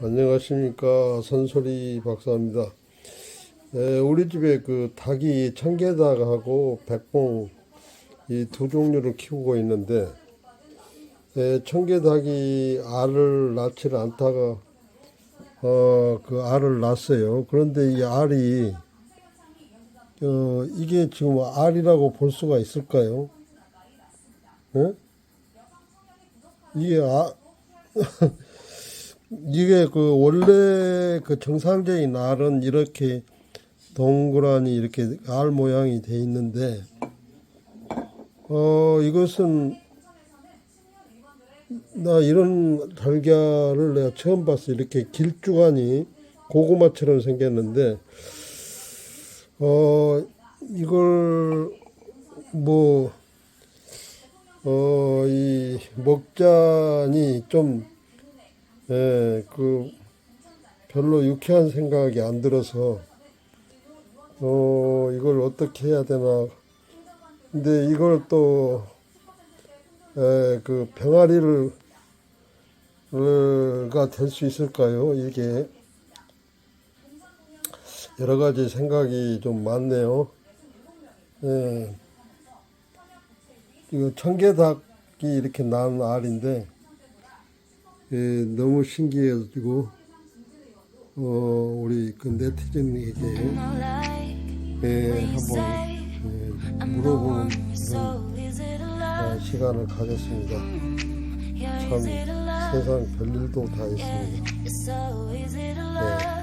안녕하십니까 선소리 박사입니다. 에, 우리 집에 그 닭이 청개닭하고 백봉 이 두 종류를 키우고 있는데 에, 청개닭이 알을 낳지를 않다가 어, 그 알을 낳았어요. 그런데 이 알이 어, 이게 지금 알이라고 볼 수가 있을까요? 예? 이게 아 이게 그 원래 그 정상적인 알은 이렇게 동그라니 이렇게 알 모양이 돼 있는데 어 이것은 나 이런 달걀을 내가 처음 봤어. 이렇게 길쭉하니 고구마처럼 생겼는데 어 이걸 뭐 어, 이 먹자니 좀, 예, 그, 별로 유쾌한 생각이 안 들어서, 어, 이걸 어떻게 해야 되나. 근데 이걸 또, 예, 그, 병아리를, 어, 가될 수 있을까요? 이게, 여러 가지 생각이 좀 많네요. 예. 이거 청개닭이 이렇게 난 알인데 예, 너무 신기해가지고 어, 우리 그 네티즌에게 예, 한번 예, 물어보는 그런 어, 시간을 가졌습니다. 참 세상 별일도 다 있습니다. 예.